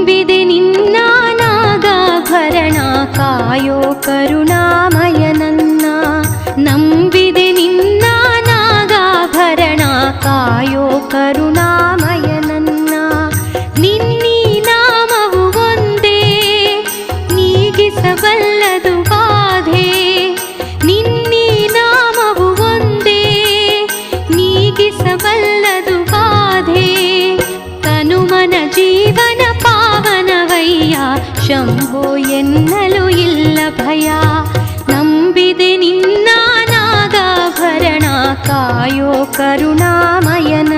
ತುಂಬಿದೆ ನಿನ್ನ ನಾಗಾಭರಣ ಕಾಯೋ ಕರುಣಾಮಯನನ್ನ ನಂಬಿದೆ ನಿನ್ನ ನಾಗಾಭರಣ ಕಾಯೋ ಕರುಣಾಮಯನನ್ನ ನಿನ್ನಿ. ನಾಮವು ಒಂದೇ. ನೀಗಿಸಬಲ್ಲದು ಬಾಧೆ. ನಿನ್ನಿ ನಾಮವು ಒಂದೇ. ನೀಗಿಸಬಲ್ಲದು ಬಾಧೆ. ತನುಮನ ಜೀವನ ಶಂಭೋ ಎನ್ನಲು ಇಲ್ಲ ಭಯ ನಂಬಿದೆ ನಿನ್ನ ನಾಗಾಭರಣ ಕಾಯೋ ಕರುಣಾಮಯನ